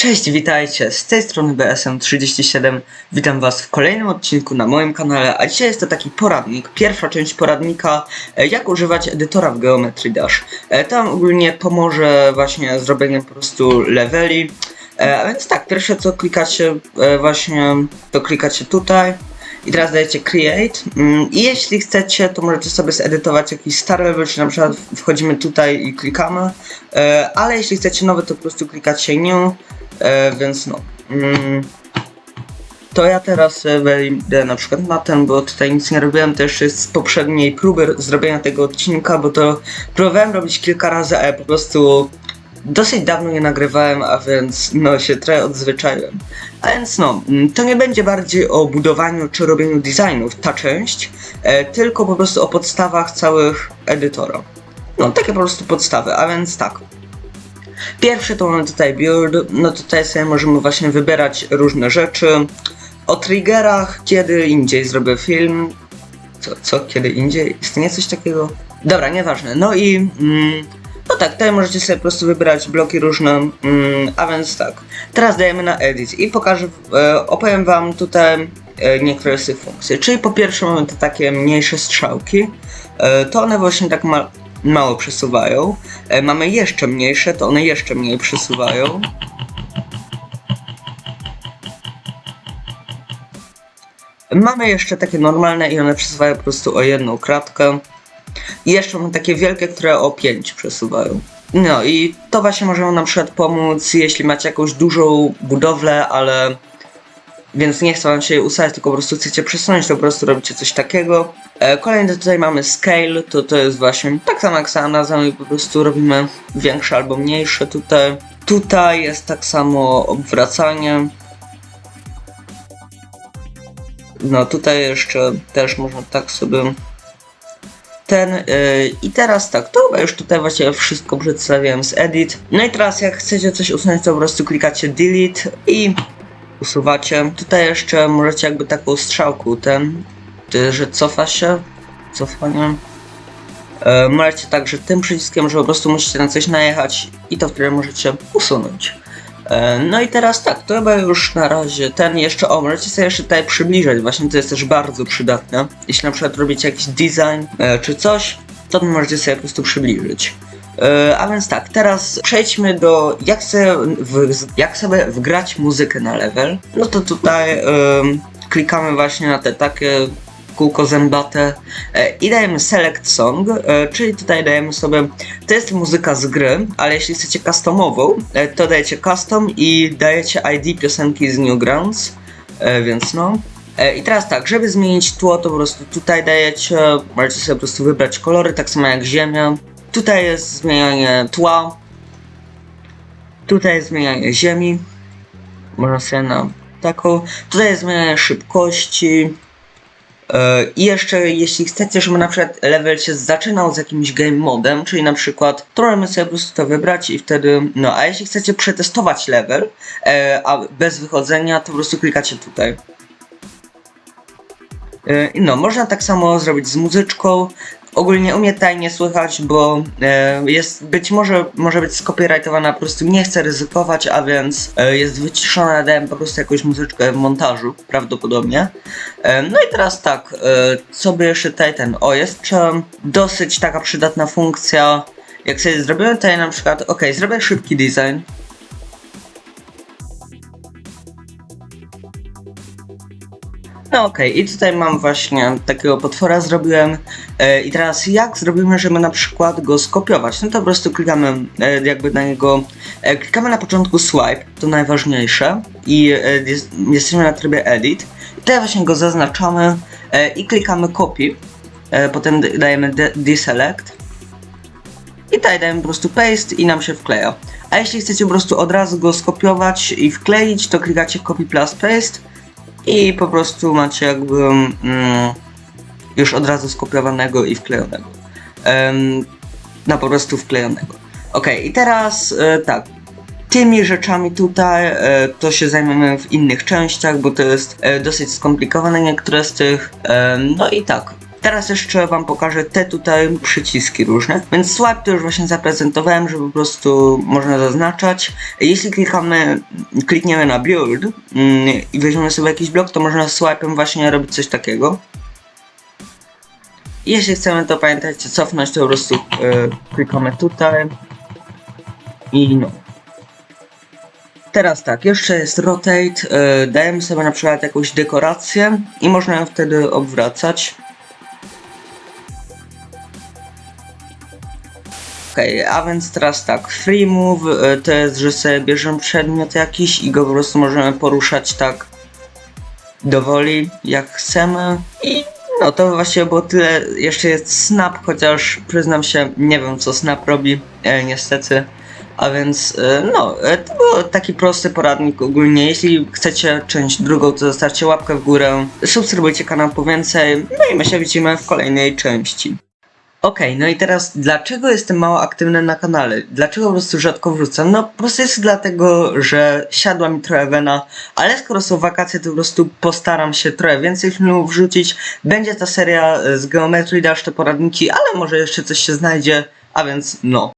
Cześć, witajcie, z tej strony BSM37. Witam was w kolejnym odcinku na moim kanale, a dzisiaj jest to taki poradnik, pierwsza część poradnika, e, jak używać edytora w Geometry Dash. E, Tam ogólnie pomoże właśnie zrobieniem po prostu leveli. E, A więc tak, pierwsze co klikacie właśnie, to klikacie tutaj. I teraz dajecie create Mm, i jeśli chcecie, to możecie sobie zedytować jakiś stary level, czyli na przykład wchodzimy tutaj i klikamy, ale jeśli chcecie nowy, to po prostu klikacie new, e, więc no. Mm, to ja teraz e, wejdę na przykład na ten, bo tutaj nic nie robiłem też z poprzedniej próby zrobienia tego odcinka, bo to próbowałem robić kilka razy, ale po prostu dosyć dawno nie nagrywałem, a więc no się trochę odzwyczaiłem. A więc no, mm, to nie będzie bardziej o budowaniu czy robieniu designów, ta część, e, tylko po prostu o podstawach całych edytora. No, takie po prostu podstawy, a więc tak. Pierwsze to mamy tutaj build, no tutaj sobie możemy właśnie wybierać różne rzeczy. O triggerach, kiedy indziej zrobię film. Co, co kiedy indziej? Istnieje coś takiego? Dobra, nieważne. No i, mm, no tak, tutaj możecie sobie po prostu wybierać bloki różne, mm, a więc tak. Teraz dajemy na edit i pokażę, e, opowiem wam tutaj e, niektóre z tych funkcji. Czyli po pierwsze mamy te takie mniejsze strzałki, e, to one właśnie tak ma, mało przesuwają. E, mamy jeszcze mniejsze, to one jeszcze mniej przesuwają. Mamy jeszcze takie normalne i one przesuwają po prostu o jedną kratkę. I jeszcze mamy takie wielkie, które o 5 przesuwają. No i to właśnie może nam przykład pomóc, jeśli macie jakąś dużą budowlę, ale więc nie chcę wam się ustawiać, tylko po prostu chcecie przesunąć, to po prostu robicie coś takiego. E, kolejny tutaj mamy scale, to to jest właśnie tak samo jak sama nazwa i po prostu robimy większe albo mniejsze tutaj. Tutaj jest tak samo obwracanie. No tutaj jeszcze też można tak sobie ten yy, i teraz tak, to już tutaj właśnie wszystko przedstawiłem z edit. No i teraz jak chcecie coś usunąć, to po prostu klikacie delete i usuwacie. Tutaj jeszcze możecie jakby taką strzałką ten, że cofa się, cofanie. E, możecie także tym przyciskiem, że po prostu musicie na coś najechać i to wtedy możecie usunąć. E, no i teraz tak, to chyba już na razie ten jeszcze, o możecie sobie jeszcze tutaj przybliżać, właśnie to jest też bardzo przydatne. Jeśli na przykład robicie jakiś design e, czy coś, to możecie sobie po prostu przybliżyć. E, a więc tak, teraz przejdźmy do jak sobie, w, jak sobie wgrać muzykę na level. No to tutaj klikamy właśnie na te takie kółko zębate e, i dajemy select song, e, czyli tutaj dajemy sobie, to jest muzyka z gry, ale jeśli chcecie customową, to dajecie custom i dajecie ID piosenki z Newgrounds, więc no. I teraz tak, żeby zmienić tło, to po prostu tutaj dajecie, możecie sobie po prostu wybrać kolory, tak samo jak ziemia. Tutaj jest zmienianie tła, tutaj jest zmienianie ziemi, można sobie na taką, tutaj jest zmienianie szybkości, E, I jeszcze, jeśli chcecie, żeby na przykład level się zaczynał z jakimś game modem, czyli na przykład, to możemy sobie po prostu to wybrać i wtedy, no, a jeśli chcecie przetestować level, e, a bez wychodzenia, to po prostu klikacie tutaj. E, no, można tak samo zrobić z muzyczką. Ogólnie u mnie nie słychać, bo e, jest być może może być skopyrightowana, po prostu nie chcę ryzykować, a więc e, jest wyciszona, dałem po prostu jakąś muzyczkę w montażu, prawdopodobnie. E, no i teraz tak, e, co by jeszcze tutaj ten, o jest jeszcze dosyć taka przydatna funkcja, jak sobie zrobiłem tutaj na przykład, ok, zrobię szybki design, No okej, i tutaj mam właśnie takiego potwora zrobiłem e, i teraz jak zrobimy, żeby na przykład go skopiować? No to po prostu klikamy e, jakby na niego, e, klikamy na początku swipe, to najważniejsze i jest, jesteśmy na trybie edit i tutaj właśnie go zaznaczamy i klikamy copy, potem dajemy de- deselect i tutaj dajemy po prostu paste i nam się wkleja. A jeśli chcecie po prostu od razu go skopiować i wkleić, to klikacie copy plus paste i po prostu macie jakby mm, już od razu skopiowanego i wklejonego. Em, no po prostu wklejonego. Ok, i teraz e, tak. Tymi rzeczami tutaj e, to się zajmiemy w innych częściach, bo to jest e, dosyć skomplikowane niektóre z tych. Em, no i tak. Teraz jeszcze wam pokażę te tutaj przyciski różne. Więc swipe to już właśnie zaprezentowałem, że po prostu można zaznaczać. Jeśli klikamy, klikniemy na build mm, i weźmiemy sobie jakiś blok, to można swipe'em właśnie robić coś takiego. Jeśli chcemy to pamiętajcie cofnąć, to po prostu e, klikamy tutaj i no. Teraz tak, jeszcze jest rotate, e, dajemy sobie na przykład jakąś dekorację i można ją wtedy obwracać. Okej, a więc teraz tak, free move e, to jest, że sobie bierzemy przedmiot jakiś i go po prostu możemy poruszać tak dowoli jak chcemy i no to właściwie było tyle. Jeszcze jest snap, chociaż przyznam się, nie wiem co snap robi, e, niestety. A więc e, no, e, to był taki prosty poradnik ogólnie. Jeśli chcecie część drugą, to zostawcie łapkę w górę, subskrybujcie kanał po więcej, no i my się widzimy w kolejnej części. Okej, no i teraz dlaczego jestem mało aktywny na kanale? Dlaczego po prostu rzadko wrzucam? No po prostu jest dlatego, że siadła mi trochę wena, ale skoro są wakacje, to po prostu postaram się trochę więcej filmów wrzucić. Będzie ta seria z geometrii, dalsze poradniki, ale może jeszcze coś się znajdzie, a więc no.